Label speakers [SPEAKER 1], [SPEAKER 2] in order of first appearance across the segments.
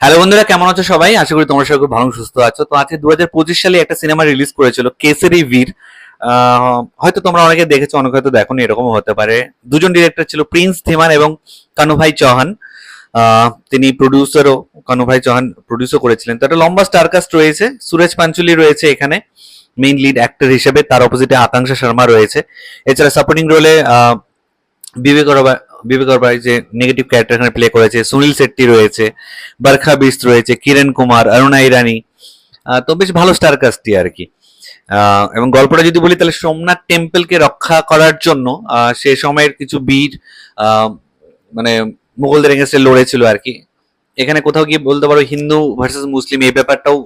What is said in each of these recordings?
[SPEAKER 1] Hello বন্ধুরা, কেমন আছো সবাই? আশা করি তোমরা সবাই খুব ভালো, সুস্থ আছো। তো আজকে দু হাজার পঁচিশ সালে একটা সিনেমা রিলিজ করেছিল কেসরি বীর হয়তো তোমরা অনেকে দেখেছ, অনেকে হয়তো দেখোনি, এরকমও হতে পারে। দুজন ডিরেক্টর ছিল প্রিন্স ধীমান এবং কানুভাই চৌহান। তিনি প্রডিউসারও কানুভাই চৌহান প্রডিউসও করেছিলেন। তো একটা লম্বা স্টারকাস্ট রয়েছে, সুরেশ পাঞ্চুলি রয়েছে এখানে মেইন লিড অ্যাক্টর হিসেবে। তার অপোজিটে আকাঙ্ক্ষা শর্মা রয়েছে। এছাড়া সাপোর্টিং রোলে বিবেক বিবেক অরবাই যে নেগেটিভ ক্যারেক্টার এখানে প্লে করেছে, সুনীল শেট্টি রয়েছে, বরখা বিস্ট রয়েছে, কিরণ কুমার, অরুণা ইরানি তো বেশ ভালো স্টার কাস্টই আর কি। এবং গল্পটা যদি বলি তাহলে সোমনাথ টেম্পলকে রক্ষা করার জন্য সে সময়ের কিছু বীর মানে মুঘলদের এগেনস্টে লড়েছিল আর কি। এখানে কোথাও গিয়ে বলতে পারো হিন্দু ভার্সেস মুসলিম, এই ব্যাপারটাও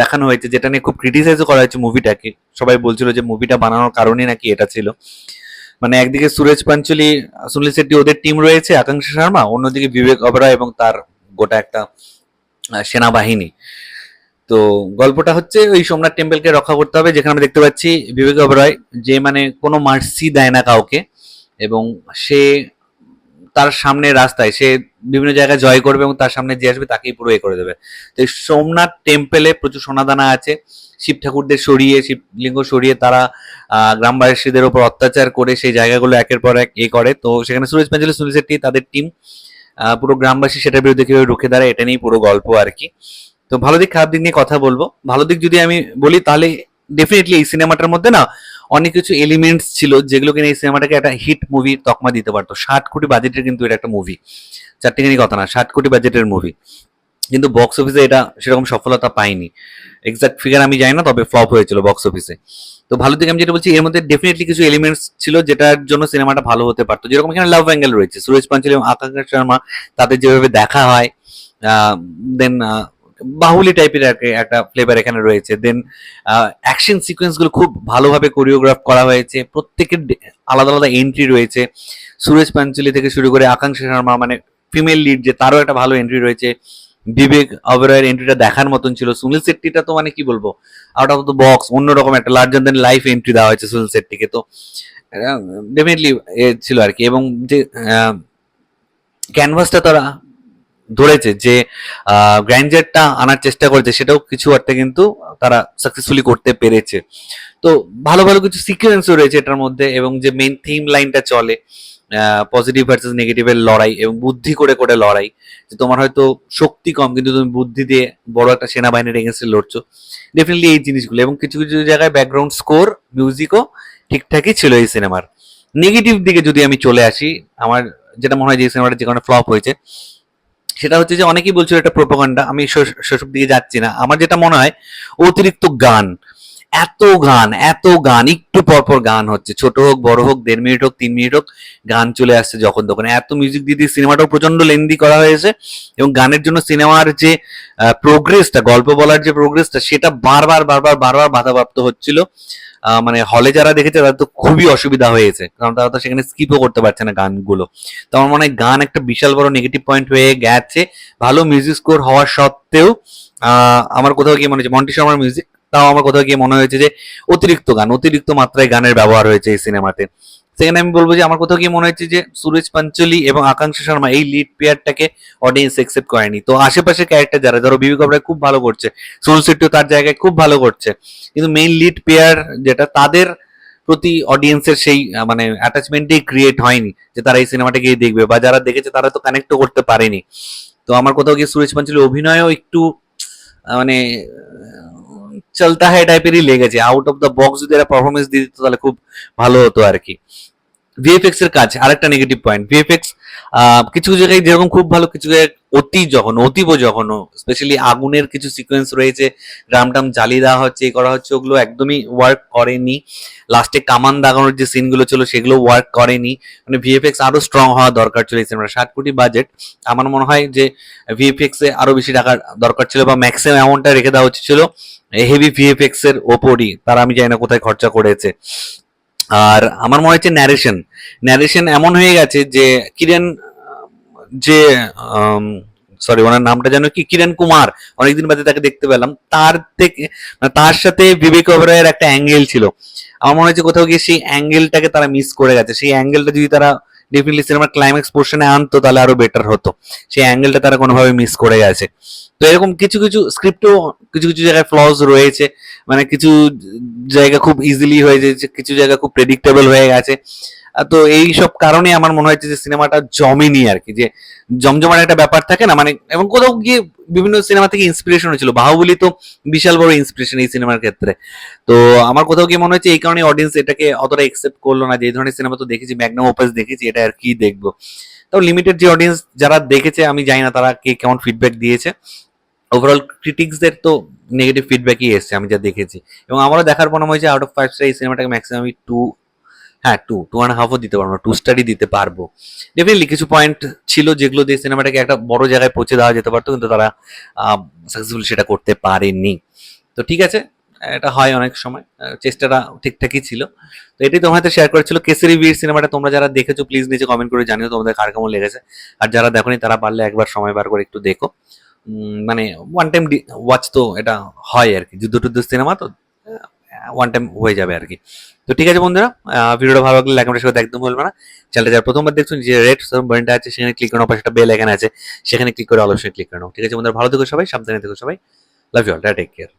[SPEAKER 1] দেখানো হয়েছে, যেটা নিয়ে খুব ক্রিটিসাইজও করা হয়েছে মুভিটাকে সবাই বলছিল যে মুভিটা বানানোর কারণে নাকি এটা ছিল। মানে একদিকে সুরেজ পাঞ্চলি, সুনীল শেট্টি ওদের টিম রয়েছে, আকাঙ্ক্ষা শর্মা, অন্যদিকে বিবেক অবরা এবং তার গোটা একটা সেনাবাহিনী। তো গল্পটা হচ্ছে ওই সোমনাথ টেম্পলকে রক্ষা করতে হবে, যেখানে আমরা দেখতে পাচ্ছি বিবেক অবরয় যে মানে কোনো মার্সি দেয় না কাউকে এবং সে তার সামনে রাস্তায়, সে বিভিন্ন জায়গায় জয় করবে এবং তার সামনে যে আসবে তাকেই পুরো এ করে দেবে। তো এই সোমনাথ টেম্পেলে প্রচুর সোনাদানা আছে, শিব ঠাকুরদের সরিয়ে শিবলিঙ্গ সরিয়ে তারা গ্রামবাসীদের উপর অত্যাচার করে সেই জায়গাগুলো একের পর এক এ করে। তো সেখানে সুরেশ পাঞ্চালি সুনীল শেট্টি তাদের টিম পুরো গ্রামবাসী সেটার বিরুদ্ধে কীভাবে রুখে দাঁড়ায় এটা নিয়েই পুরো গল্প আর কি। তো ভালো দিক, খারাপ দিক নিয়ে কথা বলব। ভালো দিক যদি আমি বলি, তাহলে ডেফিনেটলি এই সিনেমাটার মধ্যে না অনেক কিছু এলিমেন্টস ছিল যেগুলো কিনা এই সিনেমাটাকে একটা হিট মুভি তকমা দিতে পারতো। ষাট কোটি বাজেটের কিন্তু এটা একটা মুভি চারটিখানি কথা না, ষাট কোটি বাজেটের মুভি কিন্তু বক্স অফিসে এটা সেরকম সফলতা পায়নি। এক্সাক্ট ফিগার আমি জানি না, তবে ফ্লপ হয়েছিল বক্স অফিসে তো ভালো দিকে আমি যেটা বলছি, এর মধ্যে ডেফিনেটলি কিছু এলিমেন্টস ছিল যেটার জন্য সিনেমাটা ভালো হতে পারতো। যেরকম এখানে লাভ অ্যাঙ্গেল রয়েছে। সুরেশ পাঞ্চালি এবং আকাঙ্ক্ষা শর্মা তাদের যেভাবে দেখা হয় দেন বাহুলি টাইপের একটা ফ্লেভার এখানে রয়েছে। দেন অ্যাকশন সিকোয়েন্সগুলো খুব ভালোভাবে কোরিওগ্রাফ করা হয়েছে। প্রত্যেকের আলাদা আলাদা এন্ট্রি রয়েছে। সুরেশ পাঞ্চলি থেকে শুরু করে আকাঙ্ক্ষা শর্মা মানে ফিমেল লিড যে, তারও একটা ভালো এন্ট্রি রয়েছে। বিবেক অবেরয়ের এন্ট্রিটা দেখার মতন ছিল। সুনীল শেট্টিটা তো মানে কি বলব? আউট অফ দ্য বক্স অন্যরকম একটা লার্জার দেন লাইফ এন্ট্রি দেওয়া হয়েছে সুনীল শেট্টিকে। তো ডেফিনেটলি ছিল আর কি। এবং যে ক্যানভাসটা তারা ধরেছে যে গ্র্যান্ডারটা আনার চেষ্টা করেছে, সেটাও কিছু অর্থে কিন্তু তারা সাকসেসফুলি করতে পেরেছে। তো ভালো ভালো কিছু সিকুয়েন্সও রয়েছে এটার মধ্যে এবং যে মেইন থিম লাইনটা চলে পজিটিভ ভার্সেস নেগেটিভের লড়াই এবং বুদ্ধি করে করে লড়াই, যে তোমার হয়তো শক্তি কম, কিন্তু তুমি বুদ্ধি দিয়ে বড় একটা সেনাবাহিনীর এগেনস্টে লড়ছো। ডেফিনেটলি এই জিনিসগুলো এবং কিছু কিছু জায়গায় ব্যাকগ্রাউন্ড স্কোর মিউজিকও ঠিকঠাকই ছিল এই সিনেমার নেগেটিভ দিকে যদি আমি চলে আসি, আমার যেটা মনে হয় যে সিনেমাটা যে কারণে ফ্লপ হয়েছে সেটা হচ্ছে যে অনেকেই বলছিল এটা প্রোপাগান্ডা আমি সেসব দিকে যাচ্ছি না। আমার যেটা মনে হয়, অতিরিক্ত গান, এত গান এত গান, একটু পর পর গান হচ্ছে। ছোট হোক, বড় হোক, দেড় মিনিট হোক, তিন মিনিট হোক, গান চলে আসছে যখন তখন। এত মিউজিক দিয়ে দিয়ে সিনেমাটাও প্রচণ্ড লেন্দি করা হয়েছে এবং গানের জন্য সিনেমার যে প্রোগ্রেসটা গল্প বলার যে প্রোগ্রেসটা সেটা বারবার বারবার বারবার বাধাপ্রাপ্ত হচ্ছিল। মানে হলে যারা দেখেছে তাদের তো খুবই অসুবিধা হয়েছে। কারণ তারা তো সেখানে স্কিপও করতে পারছে না গানগুলো। তো আমার মনে হয় গান একটা বিশাল বড় নেগেটিভ পয়েন্ট হয়ে গেছে। ভালো মিউজিক স্কোর হওয়া সত্ত্বেও আমার কোথাও গিয়ে মনে হচ্ছে, মন্টি শর্মার মিউজিক তাও আমার কোথাও গিয়ে মনে হয়েছে যে অতিরিক্ত গান, অতিরিক্ত মাত্রায় গানের ব্যবহার হয়েছে এই সিনেমাতে সেখানে আমি বলব যে আমার কোথাও গিয়ে মনে হচ্ছে যে সুরেশ পাঞ্চলি এবং আকাঙ্ক্ষা শর্মা এই লিড পেয়ারটাকে অডিয়েন্স একসেপ্ট করেনি। তো আশেপাশে ক্যারেক্টার যারা, ধরো বিবেক ওবরায় খুব ভালো করছে সোনু শেট্টিও তার জায়গায় খুব ভালো করছে। কিন্তু মেইন লিড পেয়ার যেটা, তাদের প্রতি অডিয়েন্সের সেই মানে অ্যাটাচমেন্টই ক্রিয়েট হয়নি, যে তারা এই সিনেমাটা গিয়ে দেখবে বা যারা দেখেছে তারা তো কানেক্টও করতে পারেনি। তো আমার কোথাও গিয়ে সুরেশ পাঞ্চলি অভিনয়ও একটু মানে চলতা হ্যায় টাইপেরই লেগেছে। আউট অফ দ্য বক্স যদি এরা পারফরমেন্স দিয়ে দিত তাহলে খুব ভালো হতো আর কি। ভিএফএক্স এর কাজ, আরেকটা নেগেটিভ পয়েন্ট ভিএফএক্স কিছু জায়গায় যেরকম খুব ভালো, কিছু জায়গায় অতি যখন অতীব যখন স্পেশালি আগুনের কিছু সিকোয়েন্স রয়েছে গ্রাম টাম জ্বালিয়ে দেওয়া হচ্ছে এই করা হচ্ছে, ওগুলো একদমই ওয়ার্ক করেনি। লাস্টে কামান দাগানোর যে সিনগুলো ছিল, সেগুলো ওয়ার্ক করেনি। মানে ভিএফএক্স আরও স্ট্রং হওয়া দরকার ছিল এই সিনেমাটা ষাট কোটি বাজেট আমার মনে হয় যে ভিএফএক্স এ আরও বেশি টাকার দরকার ছিল বা ম্যাক্সিমাম অ্যামাউন্টটা রেখে দেওয়া উচিত ছিল হেভি ভিএফএক্স এর ওপরই। তারা আমি জানি না কোথায় খরচা করেছে। আর আমার মনে হচ্ছে ন্যারেশন ন্যারেশন এমন হয়ে গেছে যে কিরণ, যে সরি ওনার নামটা যেন কি, কিরণ কুমার, অনেকদিন বাদে তাকে দেখতে পেলাম। তার থেকে মানে তার সাথে বিবেক ওবরায়ের একটা অ্যাঙ্গেল ছিল। আমার মনে হচ্ছে কোথাও গিয়ে সেই অ্যাঙ্গেলটাকে তারা মিস করে গেছে। সেই অ্যাঙ্গেলটা যদি তারা ডেফিনেটলি সিনেমার ক্লাইম্যাক্স পোর্শনে আনতো, তাহলে আরও বেটার হতো। সেই অ্যাঙ্গেলটা তারা কোনোভাবে মিস করে গেছে। তো এরকম কিছু কিছু স্ক্রিপ্টও কিছু কিছু জায়গায় ফ্লজ রয়েছে। মানে কিছু জায়গা খুব ইজিলি হয়ে যাচ্ছে, কিছু জায়গা খুব প্রেডিক্টেবল হয়ে গেছে। তো এই সব কারণে আমার মনে হয়েছে যে সিনেমাটা জমেনি আর কি, যে জমজমার একটা ব্যাপার থাকে না মানে এবং কোথাও গিয়ে বিভিন্ন সিনেমা থেকে ইন্সপিরেশন হয়েছিল বাহুবলি তো বিশাল বড় ইন্সপিরেশন এই সিনেমার ক্ষেত্রে। তো আমার কোথাও গিয়ে মনে হচ্ছে এই কারণে অডিয়েন্স এটাকে অতটা একসেপ্ট করল না, যে এই ধরনের সিনেমা তো দেখেছি ম্যাগনাম ওপাস দেখেছি, এটা আর কি দেখব? তাও লিমিটেড যে অডিয়েন্স যারা দেখেছে, আমি জানি না তারা কে কেমন ফিডব্যাক দিয়েছে। ওভারঅল ক্রিটিক্সদের তো নেগেটিভ ফিডব্যাকই এসছে, আমি যা দেখেছি। এবং আমারও দেখার পর মনে হয়েছে আউট অফ ফাইভ স্টার এই সিনেমাটাকে ম্যাক্সিমাম টু হ্যাঁ টু টু অ্যান্ড হাফও দিতে পারব টু স্টারই দিতে পারব। ডেফিনেটলি কিছু পয়েন্ট ছিল যেগুলো দিয়ে সিনেমাটাকে একটা বড় জায়গায় পৌঁছে দেওয়া যেতে পারতো, কিন্তু তারা সাকসেসফুল সেটা করতে পারেনি। তো ঠিক আছে, এটা হয় অনেক সময় চেষ্টাটা ঠিকঠাকই ছিল। তো এটাই তোমার হাতে শেয়ার করেছিল কেসরি বীর সিনেমাটা তোমরা যারা দেখেছ প্লিজ নিচে কমেন্ট করে জানিও তোমাদের কার কেমন লেগেছে। আর যারা দেখোনি, তারা পারলে একবার সময় বার করে একটু দেখো। মানে ওয়ান টাইম ওয়াচ তো এটা হয় আর কি। যুদ্ধ টুদ্ধ সিনেমা তো ওয়ান টাইম হয়ে যাবে আর কি। তো ঠিক আছে বন্ধুরা ভিডিওটা ভালো লাগলে লাইক কমেন্ট একদম ভুলবে না। চ্যানেলটা যারা প্রথমবার দেখছেন, যে রেড বাটনটা আছে, সেখানে ক্লিক করে পাশে একটা বেল এখানে আছে, সেখানে ক্লিক করে অবশ্যই ক্লিক করে ঠিক আছে বন্ধুরা, ভালো থেকো সবাই, সাবধানে থেকো সবাই। Love you all take care